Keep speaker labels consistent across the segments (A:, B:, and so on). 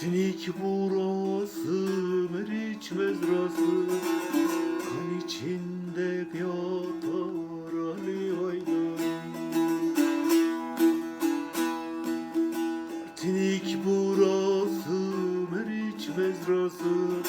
A: Tinik burası meriç mezrası Kan içinde yatar Ali Aydan Tinik burası meriç mezrası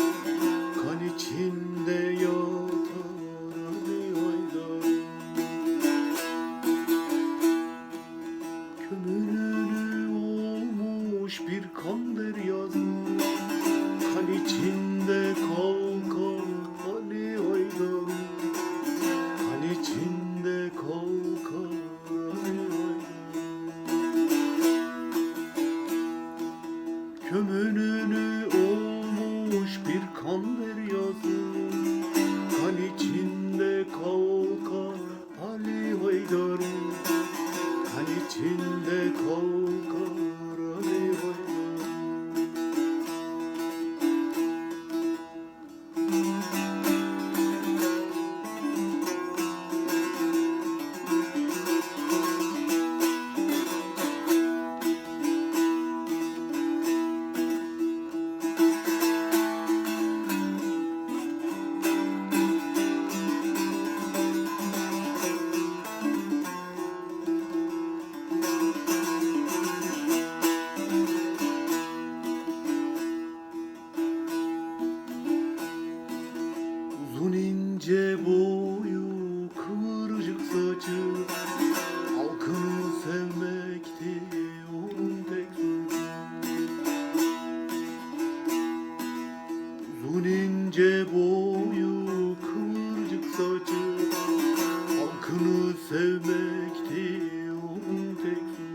A: Kömürünü olmuş bir kan sevmekti umdeki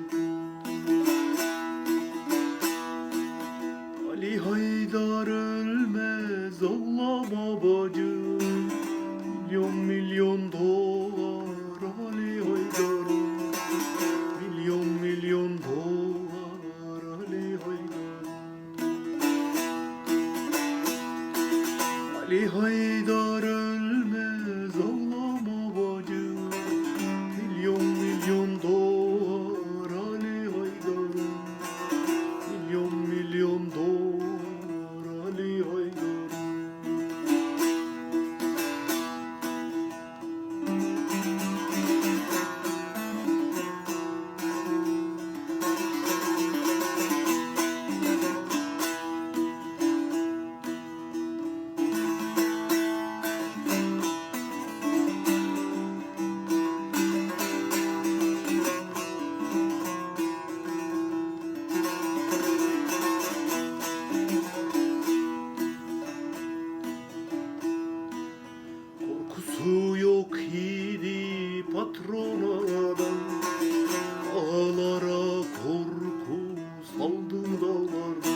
A: Ali Haydar ölmez Allah babacığım Milyon milyon dolar Ali Haydar. Milyon milyon dolar Ali Haydar. Ali Haydar dağlar